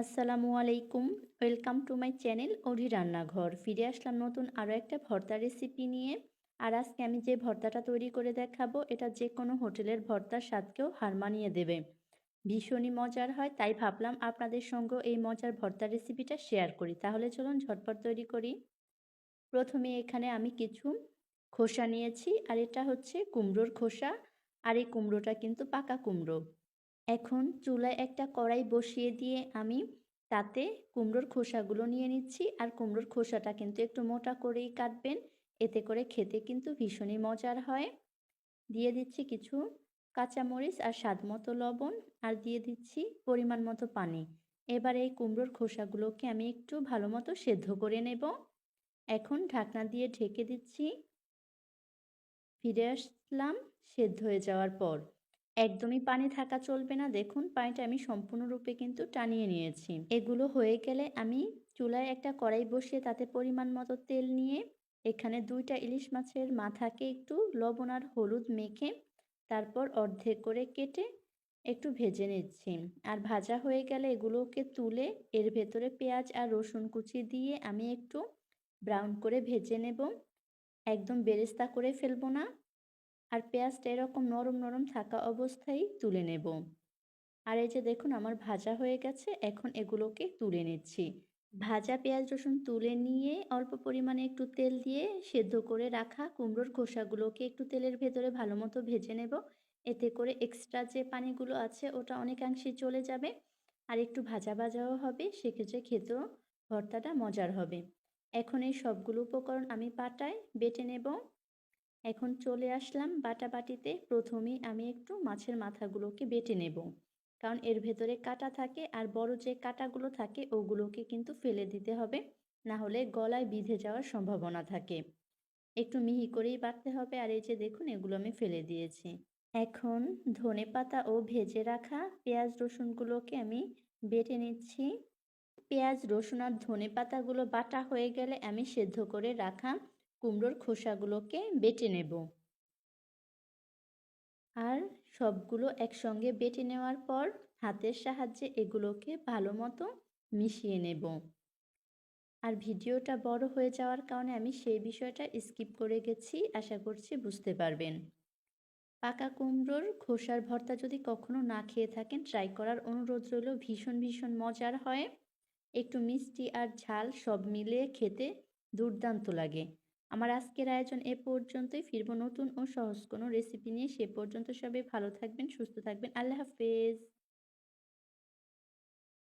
আসসালামু আলাইকুম। Welcome to my channel অধি রান্নাঘর ফিরে আসলাম নতুন আরও একটা ভর্তা রেসিপি নিয়ে। আর আজকে আমি যে ভর্তাটা তৈরি করে দেখাবো, এটা যে কোনো হোটেলের ভর্তার স্বাদকেও হার মানিয়ে দেবে। ভীষণই মজার হয়, তাই ভাবলাম আপনাদের সঙ্গে এই মজার ভর্তা রেসিপিটা শেয়ার করি। তাহলে চলুন ঝটপট তৈরি করি। প্রথমে এখানে আমি কিছু খোসা নিয়েছি, আর এটা হচ্ছে কুমড়োর খোসা। আর এই কুমড়োটা কিন্তু পাকা কুমড়ো। এখন চুলায় একটা কড়াই বসিয়ে দিয়ে আমি তাতে কুমড়োর খোসাগুলো নিয়ে নিচ্ছি। আর কুমড়োর খোসাটা কিন্তু একটু মোটা করেই কাটবেন। এতে করে খেতে কিন্তু ভীষণই মজার হয়। দিয়ে দিচ্ছি কিছু কাঁচামরিচ আর স্বাদ মতো লবণ। আর দিয়ে দিচ্ছি পরিমাণ মতো পানি। এবার এই কুমড়োর খোসাগুলোকে আমি একটু ভালো মতো সেদ্ধ করে নেব। এখন ঢাকনা দিয়ে ঢেকে দিচ্ছি। ফিরে আসলাম সেদ্ধ হয়ে যাওয়ার পর। একদমই পানি থাকা চলবে না। দেখুন, পানিটা আমি সম্পূর্ণরূপে কিন্তু টানিয়ে নিয়েছি। এগুলো হয়ে গেলে আমি চুলায় একটা কড়াই বসিয়ে তাতে পরিমাণ মতো তেল নিয়ে এখানে দুইটা ইলিশ মাছের মাথাকে একটু লবণ আর হলুদ মেখে তারপর অর্ধেক করে কেটে একটু ভেজে নিচ্ছি। আর ভাজা হয়ে গেলে এগুলোকে তুলে এর ভেতরে পেঁয়াজ আর রসুন কুচি দিয়ে আমি একটু ব্রাউন করে ভেজে নেব। একদম বেরেস্তা করে ফেলব না। আর পেঁয়াজটা এরকম নরম নরম থাকা অবস্থায় তুলে নেব। আর এই যে দেখুন, আমার ভাজা হয়ে গেছে, এখন এগুলোকে তুলে নিচ্ছি। ভাজা পেঁয়াজ রসুন তুলে নিয়ে অল্প পরিমাণে একটু তেল দিয়ে সেদ্ধ করে রাখা কুমড়োর খোসাগুলোকে একটু তেলের ভেতরে ভালো মতো ভেজে নেব। এতে করে এক্সট্রা যে পানিগুলো আছে, ওটা অনেকাংশে চলে যাবে আর একটু ভাজা ভাজাও হবে, সেক্ষেত্রে খেতেও ভর্তাটা মজার হবে। এখন এই সবগুলো উপকরণ আমি পাটায় বেটে নেব। এখন চলে আসলাম বাটাবাটিতে। প্রথমেই আমি একটু মাছের মাথাগুলোকে বেটে নেব। কারণ এর ভেতরে কাটা থাকে আর বড় যে কাটাগুলো থাকে ওগুলোকে কিন্তু ফেলে দিতে হবে। না হলে গলায় বিঁধে যাওয়ার সম্ভাবনা থাকে। একটু মিহি করেই বাটতে হবে আর এই যে দেখুন এগুলো আমি ফেলে দিয়েছি। এখন ধনে পাতা ও ভেজে রাখা পেঁয়াজ রসুনগুলোকে আমি বেটে নিচ্ছি। পেঁয়াজ, রসুন আর ধনে পাতাগুলো বাটা হয়ে গেলে আমি সেদ্ধ করে রাখা কুমড়োর খোসাগুলোকে বেটে নেব। আর সবগুলো একসঙ্গে বেটে নেওয়ার পর হাতের সাহায্যে এগুলোকে ভালো মতো মিশিয়ে নেব। আর ভিডিওটা বড় হয়ে যাওয়ার কারণে আমি সেই বিষয়টা স্কিপ করে গেছি, আশা করছি বুঝতে পারবেন। পাকা কুমড়োর খোসার ভর্তা যদি কখনো না খেয়ে থাকেন, ট্রাই করার অনুরোধ রইল, ভীষণ ভীষণ মজার হয়। একটু মিষ্টি আর ঝাল সব মিলিয়ে খেতে দুর্দান্ত লাগে। আমার আজকের আয়োজন এ পর্যন্তই। ফিরব নতুন ও সহজ কোনো রেসিপি নিয়ে। সে পর্যন্ত সবাই ভালো থাকবেন, সুস্থ থাকবেন। আল্লাহ হাফেজ।